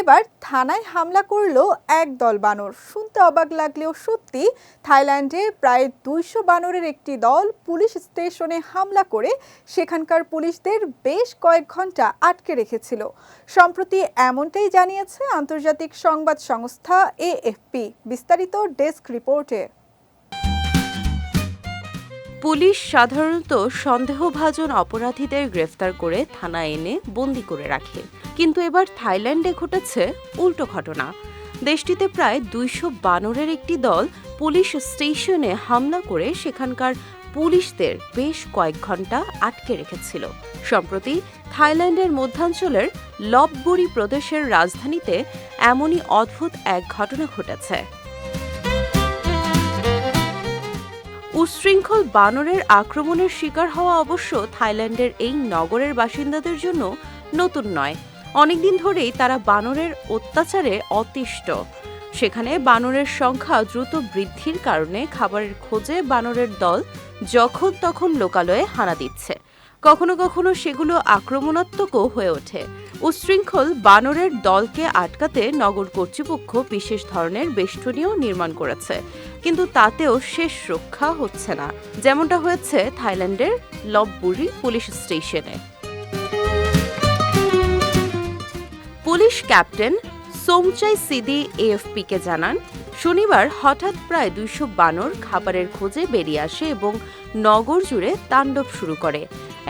এবার থানায় হামলা করল এক দল বানর। শুনতে অবাক লাগলেও সত্যি থাইল্যান্ডে প্রায় দুইশো বানরের একটি দল পুলিশ স্টেশনে হামলা করে সেখানকার পুলিশদের বেশ কয়েক ঘণ্টা আটকে রেখেছিল। সম্প্রতি এমনটাই জানিয়েছে আন্তর্জাতিক সংবাদ সংস্থা এএফপি। বিস্তারিত ডেস্ক রিপোর্টে। পুলিশ সাধারণত সন্দেহভাজন অপরাধীদের গ্রেফতার করে থানায় এনে বন্দি করে রাখে। কিন্তু এবার থাইল্যান্ডে ঘটেছে উল্টো ঘটনা। দেশটিতে প্রায় দুইশো বানরের একটি দল পুলিশ স্টেশনে হামলা করে সেখানকার পুলিশদের বেশ কয়েক ঘণ্টা আটকে রেখেছিল। সম্প্রতি থাইল্যান্ডের মধ্যাঞ্চলের লববুরি প্রদেশের রাজধানীতে এমনই অদ্ভুত এক ঘটনা ঘটেছে। উশৃঙ্খল বানরের আক্রমণের শিকার হওয়া অবশ্য থাইল্যান্ডের এই নগরের বাসিন্দাদের জন্য নতুন নয়। অনেকদিন ধরেই তারা বানরের অত্যাচারে অতিষ্ঠ। সেখানে বানরের সংখ্যা দ্রুত বৃদ্ধির কারণে খাবারের খোঁজে বানরের দল যখন তখন লোকালয়ে হানা দিচ্ছে। কখনো কখনো সেগুলো আক্রমণাত্মকও হয়ে ওঠে। উশৃঙ্খল বানরের দলকে আটকাতে নগর কর্তৃপক্ষ বিশেষ ধরনের বেষ্টনীও নির্মাণ করেছে। কিন্তু তাতেও শেষ রক্ষা হচ্ছে না। যেমনটা হয়েছে থাইল্যান্ডের লববুরি পুলিশ স্টেশনে। পুলিশ ক্যাপ্টেন সোমচাই সিদি এএফপিকে জানান, শনিবার হঠাৎ প্রায় দুইশো বানর খাবারের খোঁজে বেরিয়ে আসে এবং নগর জুড়ে তাণ্ডব শুরু করে।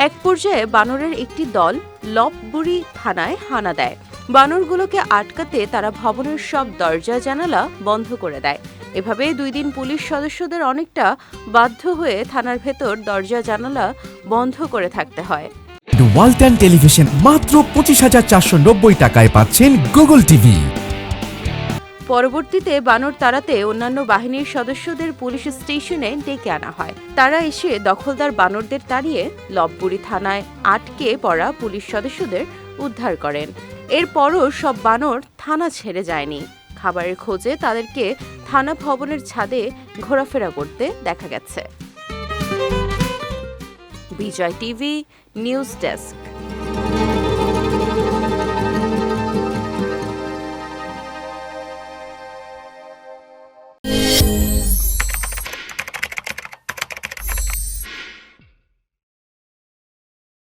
এক পর্যায়ে বানরের একটি দল লববুরি থানায় হানা দেয়। বানরগুলোকে আটকাতে তারা ভবনের সব দরজা জানালা বন্ধ করে দেয়। এভাবে দুই দিন পুলিশ সদস্যদের অনেকটা বাধ্য হয়ে থানার ভেতর দরজা জানালা বন্ধ করে থাকতে হয়। ওয়ালটন টেলিভিশন মাত্র পঁচিশ হাজার চারশো নব্বই টাকায় পাচ্ছেন গুগল টিভি। পরবর্তীতে বানর তাড়াতে অন্যান্য বাহিনীর সদস্যদের পুলিশ স্টেশনে ডেকে আনা হয়। তারা এসে দখলদার বানরদের তাড়িয়ে লববুরি থানায় আটকে পড়া পুলিশ সদস্যদের উদ্ধার করেন। এরপরও সব বানর থানা ছেড়ে যায়নি। খাবারের খোঁজে তাদেরকে থানা ভবনের ছাদে ঘোরাফেরা করতে দেখা গেছে। Vijay TV news desk.